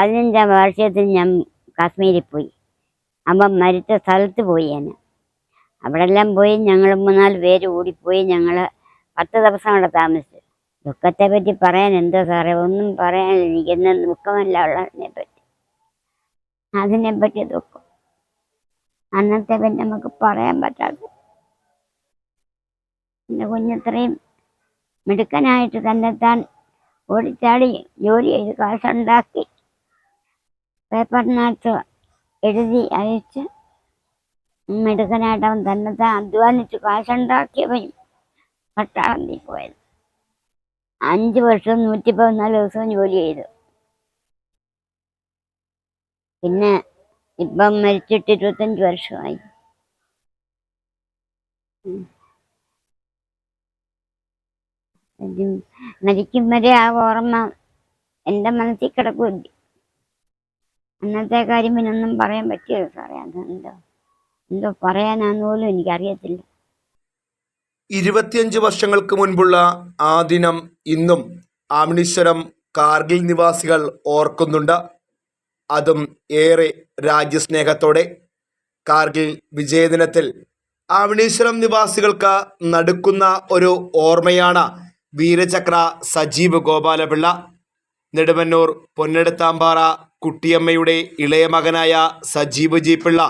പതിനഞ്ചാം വർഷത്തിൽ ഞാൻ കാശ്മീരിൽ പോയി. അപ്പം മരിച്ച സ്ഥലത്ത് പോയി ഞാൻ. അവിടെല്ലാം പോയി ഞങ്ങൾ മൂന്നാൽ പേര് ഓടിപ്പോയി ഞങ്ങൾ പത്ത് ദിവസം അവിടെ താമസിച്ചു. ദുഃഖത്തെ പറ്റി പറയാൻ എന്തോ സാറേ? ഒന്നും പറയാൻ എനിക്ക് എന്ന ദുഃഖമല്ല ഉള്ളതിനെ പറ്റി. അതിനെ പറ്റി ദുഃഖം. അന്നത്തെ പിന്നെ നമുക്ക് പറയാൻ പറ്റാതെ എന്റെ കുഞ്ഞത്രയും മിടുക്കനായിട്ട് തന്നെത്താൻ ഓടിച്ചാടി ജോലി ചെയ്ത് കാശുണ്ടാക്കി. പേപ്പറിനകത്ത് എഴുതി അയച്ച് മെടുക്കനായിട്ട് അവൻ തന്നെത്താൻ അധ്വാനിച്ച് കാശുണ്ടാക്കിയവൻ പട്ടാളത്തിൽ പോയത്. അഞ്ച് വർഷം നൂറ്റി പതിനാല് ദിവസവും ജോലി ചെയ്തു. പിന്നെ ഇപ്പം മരിച്ചിട്ട് ഇരുപത്തഞ്ച് വർഷമായി. മരിക്കും വരെ ആ ഓർമ്മ എന്റെ മനസ്സിൽ കിടക്കില്ല അന്നത്തെ കാര്യം പിന്നെ ഒന്നും പറയാൻ പറ്റിയത് സാറേ. അതെന്തോ എന്തോ പറയാനാന്ന് പോലും എനിക്കറിയത്തില്ല. ഇരുപത്തിയഞ്ച് വർഷങ്ങൾക്ക് മുൻപുള്ള ആ ദിനം ഇന്നും ആമിണീശ്വരം കാർഗിൽ നിവാസികൾ ഓർക്കുന്നുണ്ട്. അതും ഏറെ രാജ്യസ്നേഹത്തോടെ. കാർഗിൽ വിജയദിനത്തിൽ ആമിണീശ്വരം നിവാസികൾക്ക് നടുക്കുന്ന ഒരു ഓർമ്മയാണ് വീരചക്ര സജീവ് ഗോപാലപിള്ള. നെടുമന്നൂർ പൊന്നെടുത്താമ്പാറ കുട്ടിയമ്മയുടെ ഇളയ മകനായ സജീവ് ജി പിള്ള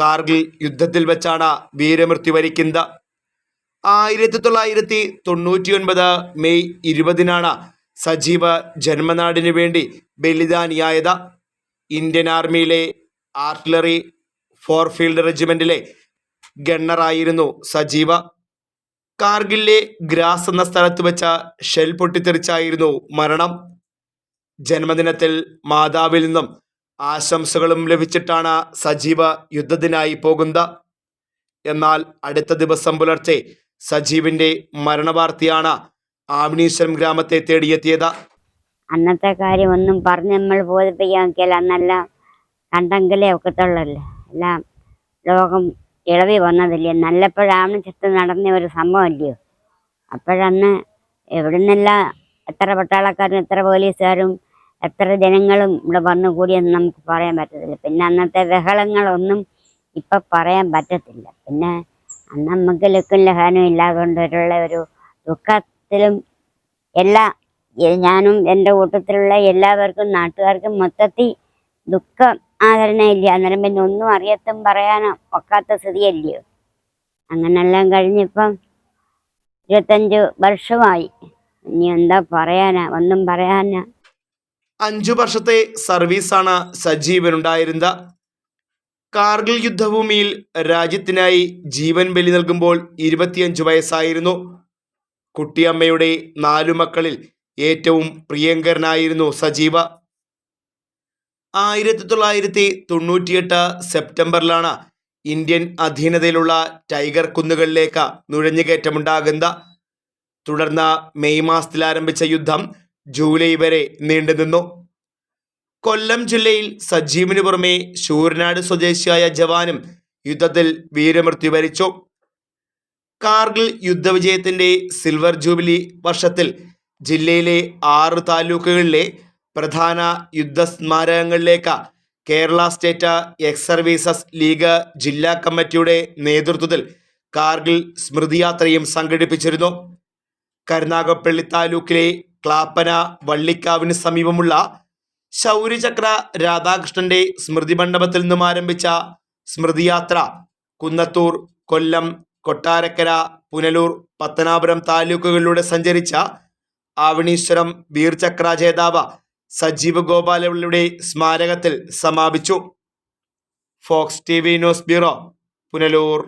കാർഗിൽ യുദ്ധത്തിൽ വെച്ചാണ് വീരമൃത്യു വരിക്കുന്നത്. ആയിരത്തി തൊള്ളായിരത്തി തൊണ്ണൂറ്റി ഒൻപത് മെയ് ഇരുപതിനാണ് സജീവ് ജന്മനാടിനു വേണ്ടി ബലിദാനിയായത്. ഇന്ത്യൻ ആർമിയിലെ ആർട്ടിലറി ഫോർ ഫീൽഡ് റെജിമെന്റിലെ ഗണ്ണറായിരുന്നു സജീവ. കാർഗിലിലെ ഗ്രാസ് എന്ന സ്ഥലത്ത് വെച്ച ഷെൽ പൊട്ടിത്തെറിച്ചായിരുന്നു മരണം. ജന്മദിനത്തിൽ മാതാവിൽ നിന്നും ആശംസകളും ലഭിച്ചിട്ടാണ് സജീവ യുദ്ധത്തിനായി പോകുന്നത്. എന്നാൽ അടുത്ത ദിവസം പുലർച്ചെ സജീവിന്റെ മരണവാർത്തയാണ് ആമിനീശ്വരം ഗ്രാമത്തെ തേടിയെത്തിയത്. അന്നത്തെ കാര്യം ഒന്നും പറഞ്ഞ് നമ്മൾ ബോധിപ്പിക്കാൻ നോക്കിയാൽ അന്നെല്ലാം കണ്ടെങ്കിലേ ഒക്കത്തുള്ളല്ലോ. എല്ലാം ലോകം ഇളവി വന്നതില്ലേ. നല്ലപ്പോഴാണ് ചുറ്റും നടന്ന ഒരു സംഭവം അല്ലയോ അപ്പോഴന്ന് എവിടുന്നെല്ലാം എത്ര പട്ടാളക്കാരും എത്ര പോലീസുകാരും എത്ര ജനങ്ങളും ഇവിടെ വന്നു കൂടിയെന്ന് നമുക്ക് പറയാൻ പറ്റത്തില്ല. പിന്നെ അന്നത്തെ ബഹളങ്ങളൊന്നും ഇപ്പം പറയാൻ പറ്റത്തില്ല. പിന്നെ അന്ന് നമുക്ക് ലുക്കും ലഹാനും ഇല്ലാതുകൊണ്ടുള്ള ഒരു ദുഃഖത്തിലും എല്ലാ ഞാനും എന്റെ കൂട്ടത്തിലുള്ള എല്ലാവർക്കും നാട്ടുകാർക്കും മൊത്തത്തിൽ ദുഃഖം ആദരണയില്ല. അന്നേരം പിന്നെ ഒന്നും അറിയത്തും പറയാനോ ഒക്കാത്ത സ്ഥിതിയല്ലയോ. അങ്ങനെല്ലാം കഴിഞ്ഞിപ്പം ഇരുപത്തഞ്ച് വർഷമായി. ഇനി എന്താ പറയാനാ? ഒന്നും പറയാനാ? അഞ്ചു വർഷത്തെ സർവീസാണ് സജീവനുണ്ടായിരുന്നത് കാർഗിൽ യുദ്ധഭൂമിയിൽ രാജ്യത്തിനായി ജീവൻ ബലി നൽകുമ്പോൾ ഇരുപത്തിയഞ്ച് വയസ്സായിരുന്നു. കുട്ടിയമ്മയുടെ നാലു മക്കളിൽ ഏറ്റവും പ്രിയങ്കരനായിരുന്നു സജീവ. ആയിരത്തി തൊള്ളായിരത്തി തൊണ്ണൂറ്റിയെട്ട് സെപ്റ്റംബറിലാണ് ഇന്ത്യൻ അധീനതയിലുള്ള ടൈഗർ കുന്നുകളിലേക്ക് നുഴഞ്ഞുകയറ്റമുണ്ടാകുന്നത് തുടർന്ന് മെയ് മാസത്തിൽ ആരംഭിച്ച യുദ്ധം ജൂലൈ വരെ നീണ്ടുനിന്നു കൊല്ലം ജില്ലയിൽ സജീവിന് പുറമെ ശൂരനാട് സ്വദേശിയായ ജവാനും യുദ്ധത്തിൽ വീരമൃത്യു വരിച്ചു. കാർഗിൽ യുദ്ധവിജയത്തിന്റെ സിൽവർ ജൂബിലി വർഷത്തിൽ ജില്ലയിലെ ആറ് താലൂക്കുകളിലെ പ്രധാന യുദ്ധ സ്മാരകങ്ങളിലേക്ക് Kerala state ex services league ജില്ലാ കമ്മിറ്റിയുടെ നേതൃത്വത്തിൽ കാർഗിൽ സ്മൃതിയാത്രയും സംഘടിപ്പിച്ചിരുന്നു. കരുനാഗപ്പള്ളി താലൂക്കിലെ ക്ലാപ്പന വള്ളിക്കാവിന് സമീപമുള്ള ശൗര്യചക്ര രാധാകൃഷ്ണന്റെ സ്മൃതി മണ്ഡപത്തിൽ നിന്നും ആരംഭിച്ച സ്മൃതിയാത്ര കുന്നത്തൂർ കൊല്ലം കൊട്ടാരക്കര പുനലൂർ പത്തനാപുരം താലൂക്കുകളിലൂടെ സഞ്ചരിച്ച ആവണീശ്വരം വീർചക്ര ജേതാവ് സജീവ് ഗോപാലപിള്ളയുടെ സ്മാരകത്തിൽ സമാപിച്ചു. Fox T V news bureau Punalur.